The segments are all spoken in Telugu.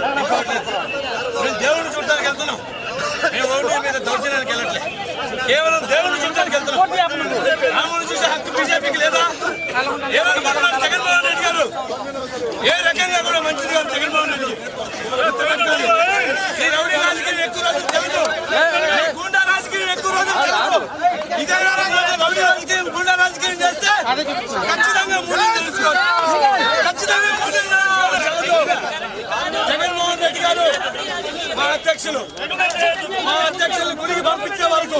మేము దేవుడిని చూడటానికి వెళ్తున్నాం. మేము ఓటు మీద దౌర్జన్యానికి వెళ్ళట్లే. కేవలం దేవుడిని చూడటానికి వెళ్తున్నాం. రాముని చూసే హక్కు బీజేపీకి లేదా? ఏమైనా మాట్లాడు జగన్మోహన్ రెడ్డి గారు ఏ రకంగా కూడా మంచిది కాదు జగన్మోహన్ రెడ్డి ఈ రౌడీ రాజకీయం ఎక్కువ రోజులు తెలదు ఈ గూండా రాజకీయం ఎక్కువ రోజులు తెలదు ఇదే రకంగా రౌడీ రాజకీయం గూండా రాజకీయం చేస్తే ఖచ్చితంగా మూడు తెలుసుకోవాలి ఖచ్చితంగా మూడు తెలుసుకోవాలి జగన్మోహన్ రెడ్డి గారు మా అధ్యక్షులు మా అధ్యక్షులు గుడికి పంపించే వరకు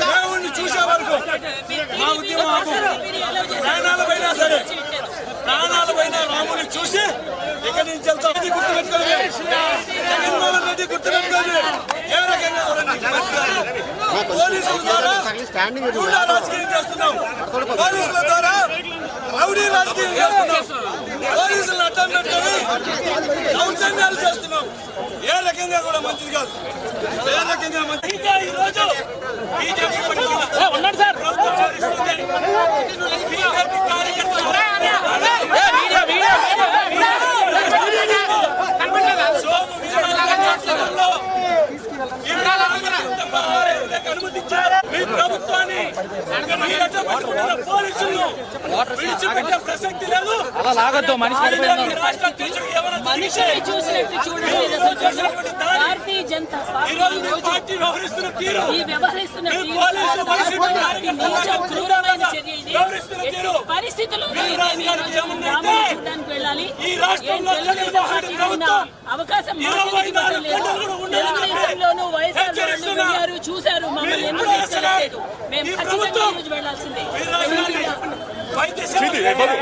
దేవుణ్ణి చూసే వరకు మా ఉద్యమం ఆపు. ప్రాణాల పైన సరే ప్రాణాల పైన రాముని చూసి ఇక్కడి నుంచి వెళ్తాం. గుర్తుపెట్టుకోండి. జగన్మోహన్ రెడ్డి గుర్తుపెట్టుకోండి. ఏ రకంగా? పోలీసుల ద్వారా గూండా రాజకీయం చేస్తున్నాం. పోలీసుల ద్వారా రౌడీ రాజకీయం చేస్తున్నాం. పోలీసులను అడ్డం పెట్టుకొని దౌర్జన్యాలు చేస్తున్నాం. రకంగా కూడా మంచిది కాదు ఏ రకంగా మంచిది ఇంకా ఈ రోజు బీజేపీ ఉన్నాడు సార్ మీ ప్రభుత్వాన్ని పోలీసులను విడిచిపెట్టే ప్రసక్తి లేదు అలా లాగొద్దు మనిషి చూసినట్టు చూడండి. భారతీయ జనతా ఈ పార్టీ వ్యవహరిస్తున్న ఈ పరిస్థితులు క్రూరమైన చర్య ఇది. చూడడానికి వెళ్ళాలి. తెలుగుదేశం ఉన్న అవకాశం తెలుగుదేశంలోనూ వైఎస్ఆర్ చూశారు. మమ్మల్ని ఎందుకు మేము ఖచ్చితంగా వెళ్ళాల్సిందే. Sidi, hey, Babu.